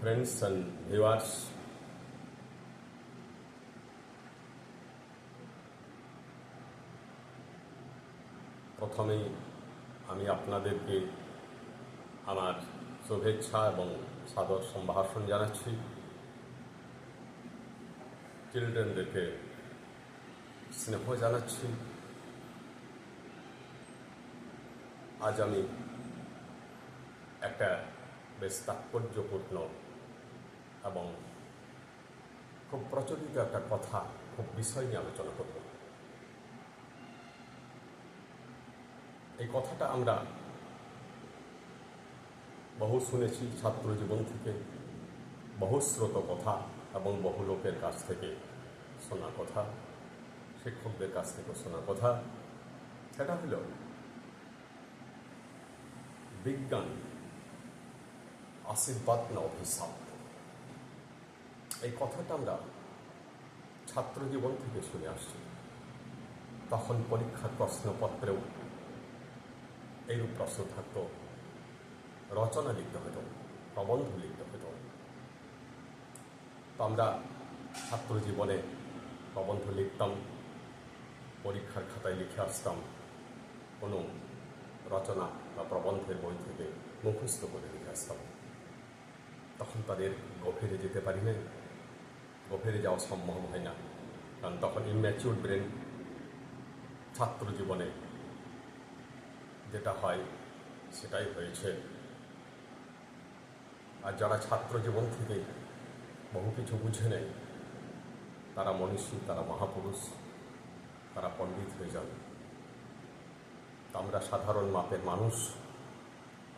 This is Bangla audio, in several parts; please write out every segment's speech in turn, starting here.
friends and viewers. প্রথমেই আমি আপনাদেরকে আমার শুভেচ্ছা এবং সাদর সম্ভাষণ জানাচ্ছি চিলড্রেনদেরকে স্নেহ জানাচ্ছি আজ আমি একটা বেশ তাৎপর্যপূর্ণ এবং খুব প্রচলিত একটা কথা, খুব বিষয় নিয়ে আলোচনা করব। এই কথাটা আমরা বহু শুনেছি ছাত্র জীবন থেকে, বহু শ্রোত কথা এবং বহু লোকের কাছ থেকে শোনা কথা, শিক্ষকদের কাছ থেকে শোনা কথা। সেটা হলো, বিজ্ঞান আশীর্বাদ না অভিশাপ। এই কথাটা আমরা ছাত্র জীবন থেকে শুনে আসছি। তখন পরীক্ষার প্রশ্নপত্রেও এইরূপ প্রশ্ন থাকত। রচনা লিখতে হতো, প্রবন্ধ লিখতে হতো। তো আমরা ছাত্র জীবনে প্রবন্ধ লিখতাম, পরীক্ষার খাতায় লিখে আসতাম, কোনো রচনা বা প্রবন্ধের বই থেকে মুখস্থ করে লিখে আসতাম। তখন তাদের গভীরে যেতে পারি না গভীরে যাওয়া সম্ভব হয় না কারণ তখন ইম্যাচিউর ব্রেন ছাত্র জীবনে যেটা হয়, সেটাই হয়েছে। আর যারা ছাত্র জীবন থেকে বহু কিছু বুঝে নেয়, তারা মনীষী, তারা মহাপুরুষ, তারা পণ্ডিত হয়ে যাবে। আমরা সাধারণ মাপের মানুষ,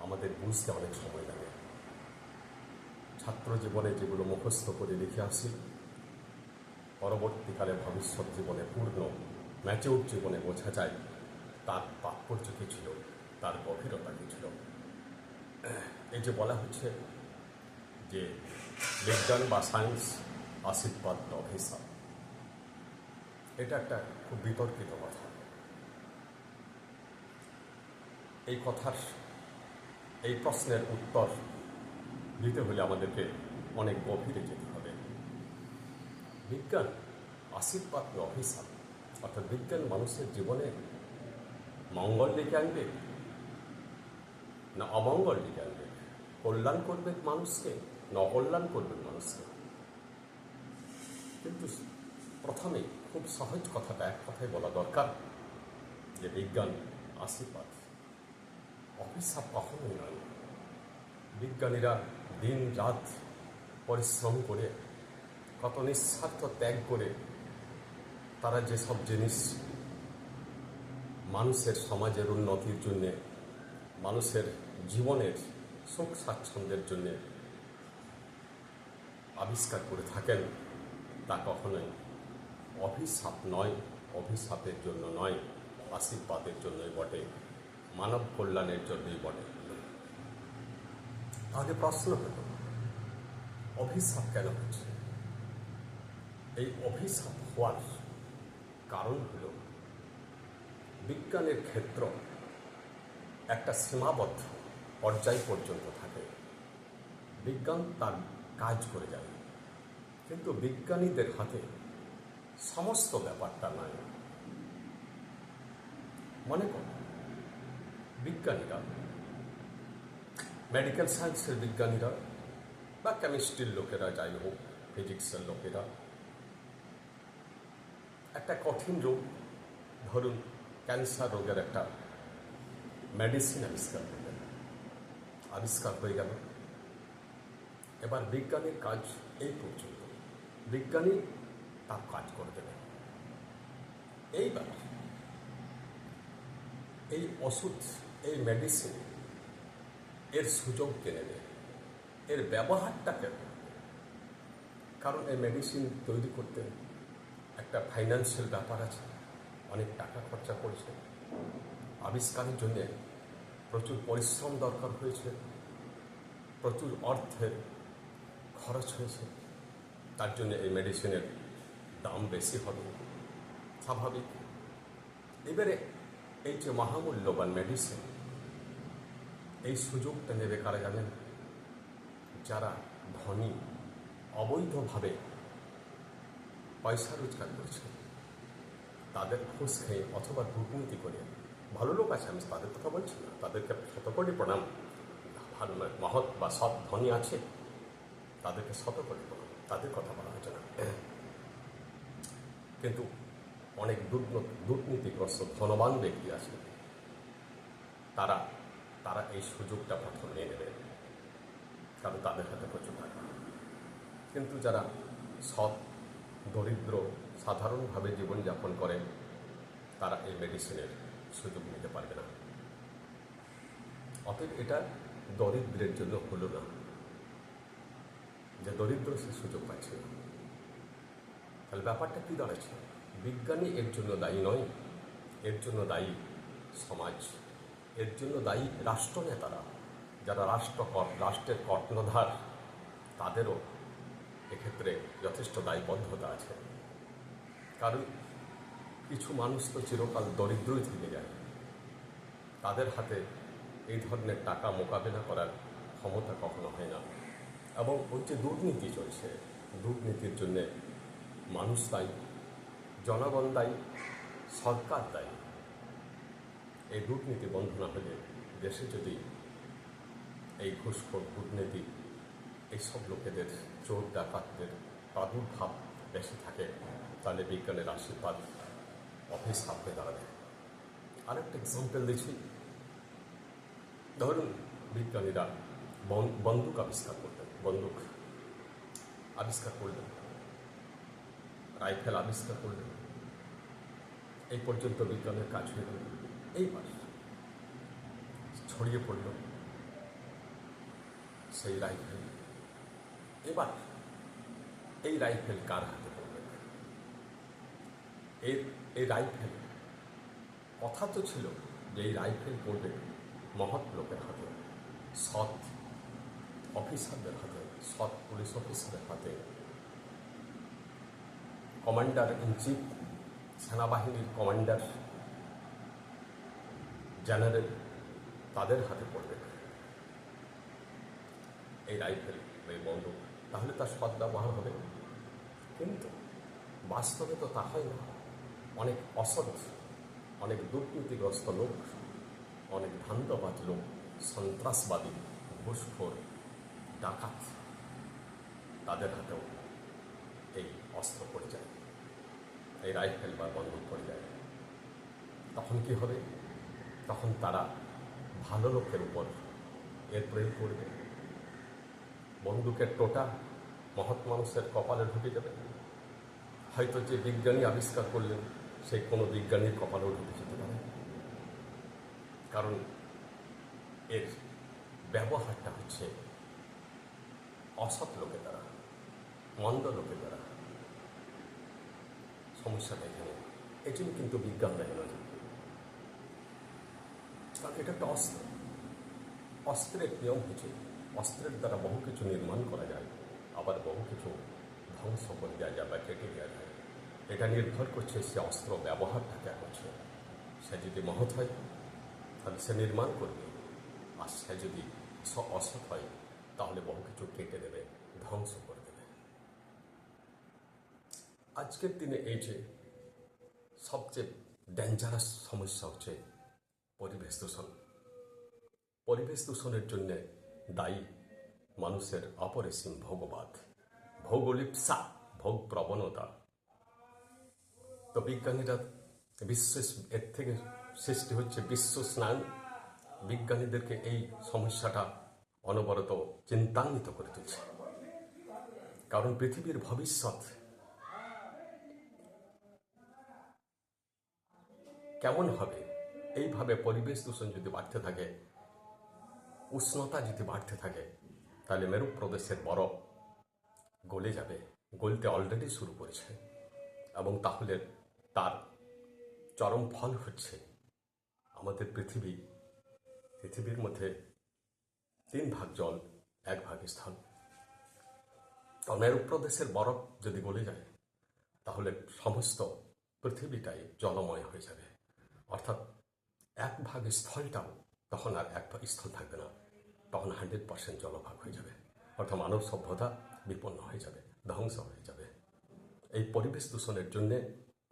আমাদের বুঝতে অনেক সময় লাগে। ছাত্র জীবনে যেগুলো মুখস্থ করে লিখে আসি পরবর্তীকালে ভবিষ্যৎ জীবনে পূর্ণ ম্যাচিউর জীবনে বোঝা যায়, তার তাৎপর্য কী ছিল, তার গভীরতা কী ছিল। এই যে বলা হচ্ছে যে বিজ্ঞান বা সায়েন্স আশীর্বাদ অভিশাপ এটা একটা খুব বিতর্কিত কথা। এই কথার, এই প্রশ্নের উত্তর দিতে হলে আমাদেরকে অনেক গভীরে যেতে বিজ্ঞান, আশীর্বাদ অভিশাপ। অর্থাৎ বিজ্ঞান মানুষের জীবনে মঙ্গল ডেকে আনবে না অমঙ্গল ডেকে আনবে? কল্যাণ করবে মানুষকে না অকল্যাণ করবে মানুষকে? কিন্তু প্রথমেই খুব সহজ কথাটা এক কথায় বলা দরকার যে বিজ্ঞান আশীর্বাদ, অভিশাপ কখনোই নয়। বিজ্ঞানীরা দিন রাত পরিশ্রম করে কত নিঃস্বার্থ ত্যাগ করে তারা যেসব জিনিস মানুষের সমাজের উন্নতির জন্যে, মানুষের জীবনের সুখ স্বাচ্ছন্দ্যের জন্যে আবিষ্কার করে থাকেন, তা কখনোই অভিশাপ নয়, অভিশাপের জন্য নয়, আশীর্বাদের জন্যই বটে, মানব কল্যাণের জন্যই বটে। তাহলে প্রশ্ন হল, অভিশাপ কেন হচ্ছে? এই অভিশাপ হওয়ার কারণ হল বিজ্ঞানের ক্ষেত্র একটা সীমাবদ্ধ পর্যায় পর্যন্ত থাকে। বিজ্ঞান তার কাজ করে যায়। কিন্তু বিজ্ঞানীদের হাতে সমস্ত ব্যাপারটা নাই। মনে কর, বিজ্ঞানীরা মেডিকেল সায়েন্সের বিজ্ঞানীরা বা কেমিস্ট্রির লোকেরা, যাই হোক ফিজিক্সের লোকেরা একটা কঠিন রোগ, ধরুন ক্যান্সার রোগের একটা মেডিসিন আবিষ্কার করলেন। আবিষ্কার হয়ে গেল। এবার বিজ্ঞানীর কাজ এই পর্যন্ত। বিজ্ঞানী তার কাজ করে দেবেন। এইবার এই ওষুধ, এই মেডিসিন এর সুযোগ কে নেবে এর ব্যবহারটা কেন কারণ এই মেডিসিন তৈরি করতে একটা ফাইন্যান্সিয়াল ব্যাপার আছে, অনেক টাকা খরচা করেছে। আবিষ্কারের জন্যে প্রচুর পরিশ্রম দরকার হয়েছে, প্রচুর অর্থের খরচ হয়েছে, তার জন্য এই মেডিসিনের দাম বেশি হবে। স্বাভাবিক। এবারে এই যে মহামূল্যবান মেডিসিন এই সুযোগটা নেবে কারা জানেন? যারা ধনী, অবৈধভাবে পয়সা রোজগার করছে। তাদের ঘুষ খেয়ে অথবা দুর্নীতি করে ভালো লোক আছে আমি তাদের কথা বলছি না। তাদেরকে শতকোটি প্রণাম। ভালো নয়, মহৎ বা সৎ ধনী আছে তাদেরকে শতকোটি প্রণাম। তাদের কথা বলা হচ্ছে না। কিন্তু অনেক দুর্ন- দুর্নীতিগ্রস্ত ধনবান ব্যক্তি আছে। তারা তারা এই সুযোগটা প্রথম নিয়ে নেবে। কারণ তাদের হাতে প্রচুর টাকা। কিন্তু যারা সৎ দরিদ্র সাধারণভাবে জীবনযাপন করে, তারা এই মেডিসিনের সুযোগ নিতে পারবে না। অতএব এটা দরিদ্রের জন্য হলো না। যে দরিদ্র সে সুযোগ পাচ্ছে তাহলে ব্যাপারটা কী দাঁড়াচ্ছে? বিজ্ঞানী এর জন্য দায়ী নয়, এর জন্য দায়ী সমাজ, এর জন্য দায়ী রাষ্ট্রনেতারা, যারা রাষ্ট্র রাষ্ট্রের কর্ণধার, তাদেরও এক্ষেত্রে যথেষ্ট দায়বদ্ধতা আছে। কারণ কিছু মানুষ তো চিরকাল দরিদ্রই থেকে যায়। তাদের হাতে এই ধরনের টাকা মোকাবেলা করার ক্ষমতা কখনো হয় না। এবং ওই যে দুর্নীতি চলছে, দুর্নীতির জন্যে মানুষ দায়ী, জনগণ দায়ী, সরকার দায়ী। এই দুর্নীতি বন্ধ না হলে দেশে যদি এই ঘুষখোর, দুর্নীতি এইসব লোকেদের চোর, ডাকাতদের প্রাদুর্ভাব বেশি থাকে, তাহলে বিজ্ঞানের আশীর্বাদ অফিস হয়ে দাঁড়াবে। আরেকটা এক্সাম্পল দিচ্ছি। ধরুন বিজ্ঞানীরা বন- বন্দুক আবিষ্কার করলেন বন্দুক আবিষ্কার করলেন, রাইফেল আবিষ্কার করলেন। এই পর্যন্ত বিজ্ঞানের কাজ হয়ে গেল। এইবার ছড়িয়ে পড়ল সেই রাইফেল। এবার এই রাইফেল কার হাতে পড়বে এই এই রাইফেল, কথা তো ছিল যে এই রাইফেল পড়বে মহৎ লোকের হাতে, সৎ অফিসারদের হাতে, সৎ পুলিশ অফিসারের হাতে। কমান্ডার ইন চিফ, সেনাবাহিনীর কমান্ডার, জেনারেল, তাদের হাতে পড়বে। এই রাইফেল, এই বন্দুক। তাহলে তার সৎ ব্যবহার হবে। কিন্তু বাস্তবে তো তা হয় না। অনেক অসৎ, অনেক দুর্নীতিগ্রস্ত লোক, অনেক ধান্দাবাজ লোক, সন্ত্রাসবাদী, ঘুষখোর, ডাকাত, তাদের হাতেও এই অস্ত্র পড়ে যায়, এই রাইফেল বা বন্দুক পড়ে যায়। তখন কি হবে? তখন তারা ভালো লোকের উপর এর প্রয়োগ করবে। বন্দুকের টোটা মহৎ মানুষের কপালে ঢুকে যাবে। হয়তো যে বিজ্ঞানী আবিষ্কার করলেন সেই কোনো বিজ্ঞানীর কপালেও ঢুকে যেতে পারে। কারণ এর ব্যবহারটা হচ্ছে অসৎ লোকের দ্বারা, মন্দ লোকের দ্বারা। সমস্যাটা এখানে এই জন্য কিন্তু বিজ্ঞান দেয় না। কারণ এটা একটা অস্ত্র। অস্ত্রের নিয়ম হচ্ছে অস্ত্রের দ্বারা বহু কিছু নির্মাণ করা যায়, আবার বহু কিছু ধ্বংস করে দেওয়া যায় বা কেটে দেওয়া যায়। এটা নির্ভর করছে সে অস্ত্র ব্যবহারটা কে করছে সে যদি মহৎ হয়, তাহলে সে নির্মাণ করবে। আর সে যদি অসৎ হয়, তাহলে বহু কিছু কেটে দেবে, ধ্বংস করে দেবে। আজকের দিনে এই যে সবচেয়ে ডেঞ্জারাস সমস্যা হচ্ছে পরিবেশ দূষণ। পরিবেশ দূষণের জন্য দায়ী। মানুষের অপরিসীম ভোগবাদ। ভৌগোলিপসা ভোগ প্রবণতা তো বিজ্ঞানীরা বিশ্ব এর থেকে সৃষ্টি হচ্ছে বিশ্ব স্নান বিজ্ঞানীদেরকে এই সমস্যাটা অনবরত চিন্তান্বিত করে তুলছে। কারণ পৃথিবীর ভবিষ্যৎ কেমন হবে? এইভাবে পরিবেশ দূষণ যদি বাড়তে থাকে উষ্ণতা যদি বাড়তে থাকে, তাহলে মেরু প্রদেশের বরফ গলে যাবে, গলতে অলরেডি শুরু করেছে। এবং তাহলে তার চরম ফল হচ্ছে আমাদের পৃথিবী। পৃথিবীর মধ্যে তিন ভাগ জল, এক ভাগ স্থল। তো মেরু প্রদেশের বরফ যদি গলে যায়, তাহলে সমস্ত পৃথিবীটাই জলময় হয়ে যাবে। অর্থাৎ এক ভাগ স্থলটাও তখন আর এক স্থল থাকবে না। তখন হান্ড্রেড পার্সেন্ট জলভাগ হয়ে যাবে। অর্থাৎ মানব সভ্যতা বিপন্ন হয়ে যাবে, ধ্বংস হয়ে যাবে। এই পরিবেশ দূষণের জন্যে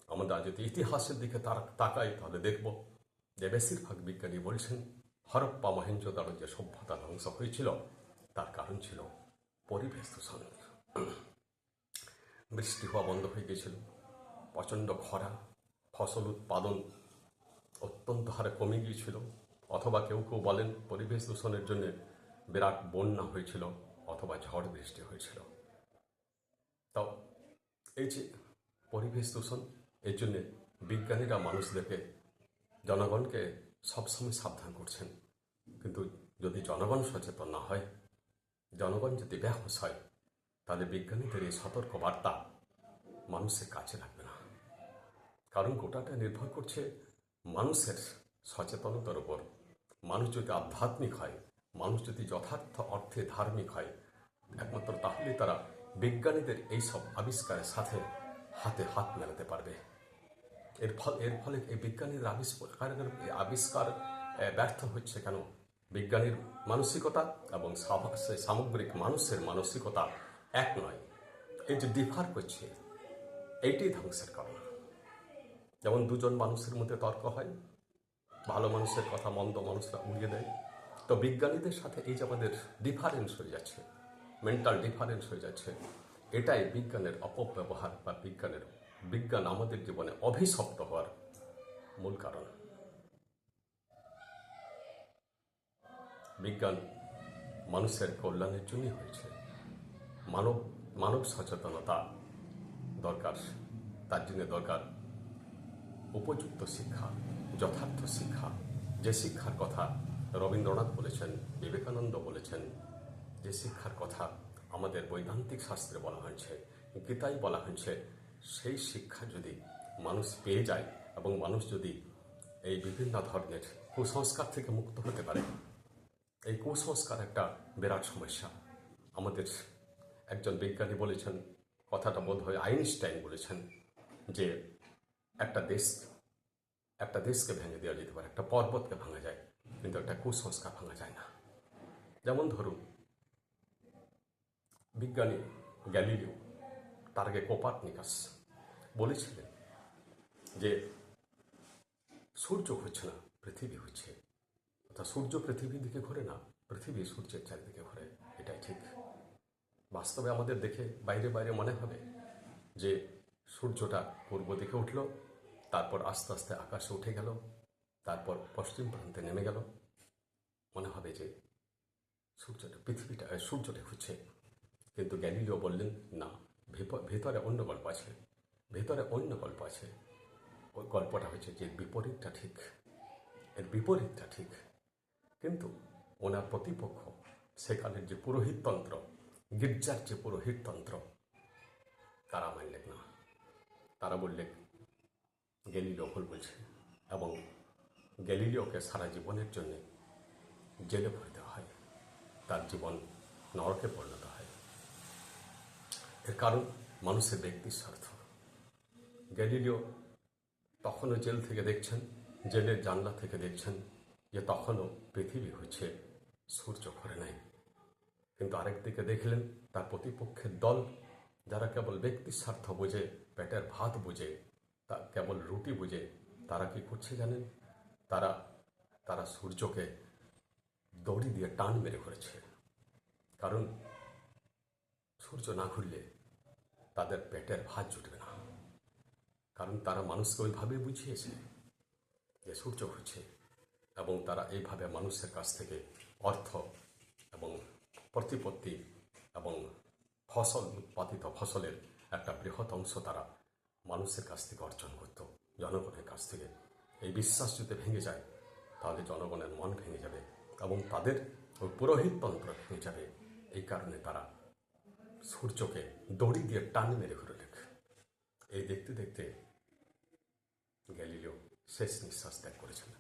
আমরা যদি ইতিহাসের দিকে তাকাই, তাহলে দেখব যে বেশিরভাগ বিজ্ঞানী বলছেন, হরপ্পা মহেঞ্জোদারো যে সভ্যতা ধ্বংস হয়েছিল, তার কারণ ছিল পরিবেশ দূষণ। বৃষ্টি হওয়া বন্ধ হয়ে গিয়েছিল, প্রচণ্ড খরা, ফসল উৎপাদন অত্যন্ত হারে কমে গিয়েছিল, অথবা কেউ কেউ বলেন পরিবেশ দূষণের জন্য বিরাট বন্যা হয়েছিল অথবা ঝড় বৃষ্টি হয়েছিল। তাও এই যে পরিবেশ দূষণ, এর জন্য বিজ্ঞানীরা মানুষদেরকে, জনগণকে সবসময় সাবধান করছেন। কিন্তু যদি জনগণ সচেতন না হয়, জনগণ যদি ব্যাহস হয়, তাহলে বিজ্ঞানীদের এই সতর্ক বার্তা মানুষের কাছে লাগবে না। কারণ গোটাটা নির্ভর করছে মানুষের সচেতনতার উপর। মানুষ যদি আধ্যাত্মিক হয় মানুষ যদি যথার্থ অর্থে ধার্মিক হয়, একমাত্র তাহলেই তারা বিজ্ঞানীদের এইসব আবিষ্কারের সাথে হাতে হাত মেলাতে পারবে। এর ফল, এর ফলে এই বিজ্ঞানীর আবিষ্কারের আবিষ্কার ব্যর্থ হচ্ছে কেন? বিজ্ঞানীর মানসিকতা এবং সামগ্রিক মানুষের মানসিকতা এক নয় এই যে ডিফার করছে এইটাই ধ্বংসের কারণ। যেমন দুজন মানুষের মধ্যে তর্ক হয়, ভালো মানুষের কথা মন্দ মানুষরা উড়িয়ে দেয় তো বিজ্ঞানীদের সাথে এই যে আমাদের ডিফারেন্স হয়ে যাচ্ছে মেন্টাল ডিফারেন্স হয়ে যাচ্ছে, এটাই বিজ্ঞানের অপব্যবহার বা বিজ্ঞানের, বিজ্ঞান আমাদের জীবনে অভিশপ্ত হওয়ার মূল কারণ। বিজ্ঞান মানুষের কল্যাণের জন্যই হয়েছে। মানব মানব সচেতনতা দরকার, তার জন্য দরকার উপযুক্ত শিক্ষা, যথার্থ শিক্ষা, যে শিক্ষার কথা রবীন্দ্রনাথ বলেছেন, বিবেকানন্দ বলেছেন যে শিক্ষার কথা আমাদের বৈদান্তিক শাস্ত্রে বলা হয়েছে, গীতায় বলা হয়েছে, সেই শিক্ষা যদি মানুষ পেয়ে যায় এবং মানুষ যদি এই বিভিন্ন ধরনের কুসংস্কার থেকে মুক্ত হতে পারে, এই কুসংস্কার একটা বিরাট সমস্যা। আমাদের একজন বিজ্ঞানী বলেছেন, কথাটা বোধ হয় আইনস্টাইন বলেছেন, যে একটা দেশ, একটা দেশকে ভেঙে দেওয়া যেতে পারে, একটা পর্বতকে ভাঙা যায়। কিন্তু একটা কুসংস্কার ভাঙা যায় না। যেমন ধরুন, বিজ্ঞানী গ্যালিলিও তার আগে কোপার্নিকাস বলেছিলেন যে সূর্য হচ্ছে না, পৃথিবী হচ্ছে। অর্থাৎ সূর্য পৃথিবীর দিকে ঘোরে না, পৃথিবী সূর্যের চারিদিকে ঘোরে। এটাই ঠিক। বাস্তবে আমাদের দেখে বাইরে বাইরে মনে হবে যে সূর্যটা পূর্ব দিকে উঠল, তারপর আস্তে আস্তে আকাশে উঠে গেল। তারপর পশ্চিম প্রান্তে নেমে গেল। মনে হবে যে সূর্যটা, পৃথিবীটা সূর্যটা হচ্ছে কিন্তু গ্যালিলিও বললেন, না ভেতরে অন্য গল্প আছে। ভেতরে অন্য গল্প আছে। ওই গল্পটা হচ্ছে যে বিপরীতটা ঠিক। এর বিপরীতটা ঠিক। কিন্তু ওনার প্রতিপক্ষ সেকালের যে পুরোহিততন্ত্র গির্জার যে পুরোহিততন্ত্র তারা মানলেন না। তারা বললেন, গ্যালিলিও ভুল বলছে এবং গ্যালিলিওকে সারা জীবনের জন্য জেলে ভরে দেওয়া হয়। তার জীবন নরকে পরিণত হয়। এর কারণ মানুষের ব্যক্তির স্বার্থ। গ্যালিলিও তখনও জেল থেকে দেখছেন, জেলের জানলা থেকে দেখছেন যে তখনও পৃথিবী হচ্ছে সূর্য ঘরে নাই। কিন্তু আরেক দিকে দেখলেন, তার প্রতিপক্ষের দল যারা কেবল ব্যক্তির স্বার্থ বোঝে, পেটের ভাত বোঝে, তা কেবল রুটি বোঝে, তারা কি করছে জানেন? তারা তারা সূর্যকে দড়ি দিয়ে টান মেরে করেছে কারণ সূর্য না ঘুরলে তাদের পেটের ভাত জুটবে না। কারণ তারা মানুষকে ওইভাবে বুঝিয়েছে যে সূর্য ঘুরছে এবং তারা এইভাবে মানুষের কাছ থেকে অর্থ এবং প্রতিপত্তি এবং ফসল, উৎপাদিত ফসলের একটা বৃহৎ অংশ তারা মানুষের কাছ থেকে অর্জন করত, জনগণের কাছ থেকে। এই বিশ্বাস যদি ভেঙে যায়, তাহলে জনগণের মন ভেঙে যাবে এবং তাদের ওই পুরোহিততন্ত্র ভেঙে যাবে। এই কারণে তারা সূর্যকে দড়ি দিয়ে টান মেরে ঘুরে লেখ এই দেখতে দেখতে গ্যালিলিও শেষ নিঃশ্বাস ত্যাগ করেছেন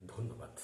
ধন্যবাদ।